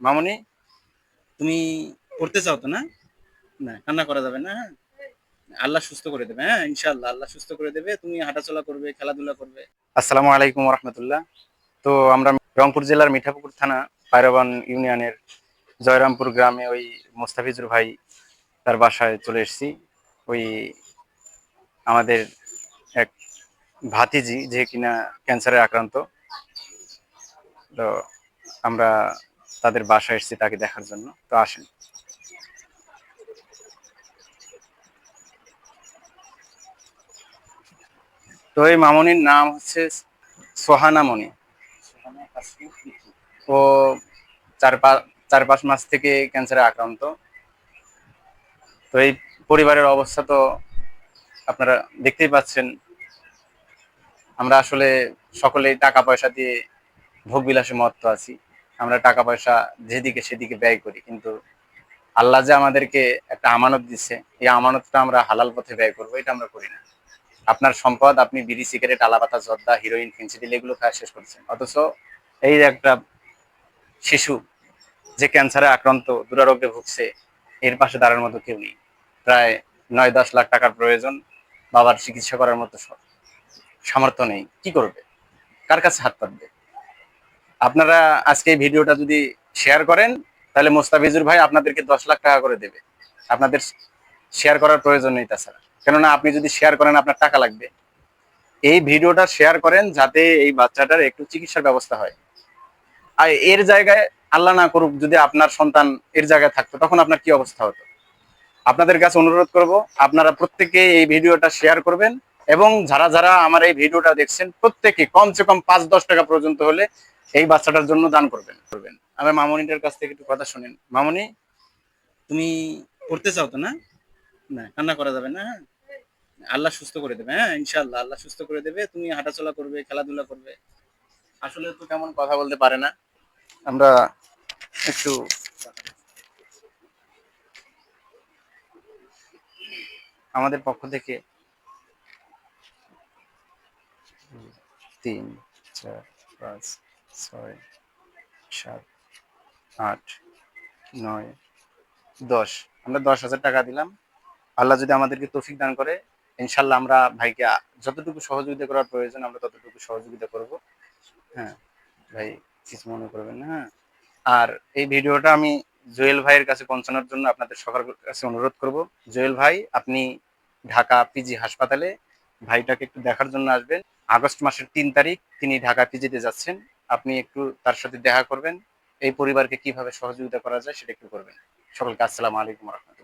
মামনি, তুমি পড়তে চাও তো না? না, কান্না করা যাবে না হ্যাঁ? আল্লাহ সুস্থ করে দেবে হ্যাঁ ইনশাআল্লাহ, আল্লাহ সুস্থ করে দেবে, তুমি হাঁটাচলা করবে, খেলাধুলা করবে। আসসালামু আলাইকুম রহমতুল্লাহ। তো আমরা রংপুর জেলার মিঠাপুকুর থানা পায়রাবান ইউনিয়নের জয়রামপুর গ্রামে ওই মোস্তাফিজুর ভাই তার বাসায় চলে এসেছি। ওই আমাদের এক ভাতিজি যে কিনা ক্যান্সারে আক্রান্ত। তো আমরা তাদের বাসায় এসেছি তাকে দেখার জন্য। তো আসেন। তো এই মামনির নাম হচ্ছে সোহানা মনি। ও চার পাঁচ চার পাঁচ মাস থেকে ক্যান্সারে আক্রান্ত। তো এই পরিবারের অবস্থা তো আপনারা দেখতেই পাচ্ছেন। আমরা আসলে সকলেই টাকা পয়সা দিয়ে ভোগ বিলাসে মত্ত আছি। আমরা টাকা পয়সা যেদিকে সেদিকে ব্যয় করি। কিন্তু আল্লাহ যে আমাদেরকে একটা আমানত দিচ্ছে এই আমানতটা আমরা হালাল পথে ব্যয় করব, এটা আমরা করি না। আপনার সম্পদ, আপনি বিড়ি, সিগারেট, আলাপাতা, জর্দা হিরোইন ফেন্সিডিল এগুলো খাওয়া শেষ করছেন। অথচ এই একটা শিশু যে ক্যান্সারে আক্রান্ত, দুরারোগ্যে ভুগছে, এর পাশে দাঁড়ার মতো কেউ নেই। প্রায় নয় দশ লাখ টাকার প্রয়োজন, বাবার চিকিৎসা করার মতো সামর্থ্য নেই। কি করবে? কার কাছে হাত পাতবে? আপনারা আজকে এই ভিডিওটা যদি শেয়ার করেন, তাহলে মোস্তাফিজুর ভাই আপনাদেরকে দশ লাখ টাকা করে দেবে। আপনাদের শেয়ার করার প্রয়োজন নেই তাছাড়া। কেননা আপনি যদি শেয়ার করেন, আপনার টাকা লাগবে। এই ভিডিওটা শেয়ার করেন যাতে এই বাচ্চাটার একটু চিকিৎসার ব্যবস্থা হয়। আর এর জায়গায় আল্লাহ না করুক, যদি আপনার সন্তান এর জায়গায় থাকতো, তখন আপনার কি অবস্থা হতো? আপনাদের কাছে অনুরোধ করব, আপনারা প্রত্যেকে এই ভিডিওটা শেয়ার করবেন। এবং যারা যারা আমার এই ভিডিওটা দেখছেন, প্রত্যেকে কমসে কম পাঁচ দশ টাকা পর্যন্ত হলে এই বাচ্চাটার জন্য দান করবেন। করবেন। আমার মামনিটার কাছ থেকে একটু কথা শুনেন। মামনি, তুমি পড়তে চাও তো না? না, কান্না করা যাবে না হ্যাঁ? আল্লাহ সুস্থ করে দেবে হ্যাঁ ইনশাল্লাহ আল্লাহ সুস্থ করে দেবে, তুমি হাঁটাচলা করবে, খেলাধুলা করবে। আসলে তো তেমন কথা বলতে পারে না। আমরা একটু আমাদের পক্ষ থেকে তিন, চার, পাঁচ, ছয়, সাত, আট, নয়, দশ। আমরা দশ হাজার টাকা দিলাম। আল্লাহ যদি আমাদেরকে তৌফিক দান করে ইনশাল্লাহ আমরা ভাইকে যতটুকু সহযোগিতা করার প্রয়োজন, আমরা ততটুকু সহযোগিতা করব। হ্যাঁ ভাই, কিছু মনে করবেন না হ্যাঁ? আর এই ভিডিওটা আমি জুয়েল ভাইয়ের কাছে পৌঁছানোর জন্য আপনাদের সবার কাছে অনুরোধ করব। জুয়েল ভাই, আপনি ঢাকা পিজি হাসপাতালে ভাইটাকে একটু দেখার জন্য আসবেন। আগস্ট মাসের তিন তারিখ তিনি ঢাকা পিজিতে যাচ্ছেন। আপনি একটু তার সাথে দেখা করবেন। এই পরিবারকে কীভাবে সহযোগিতা করা যায় সেটা একটু করবেন। সকলকে আসসালাম আলাইকুম রহমতুল্লাহ।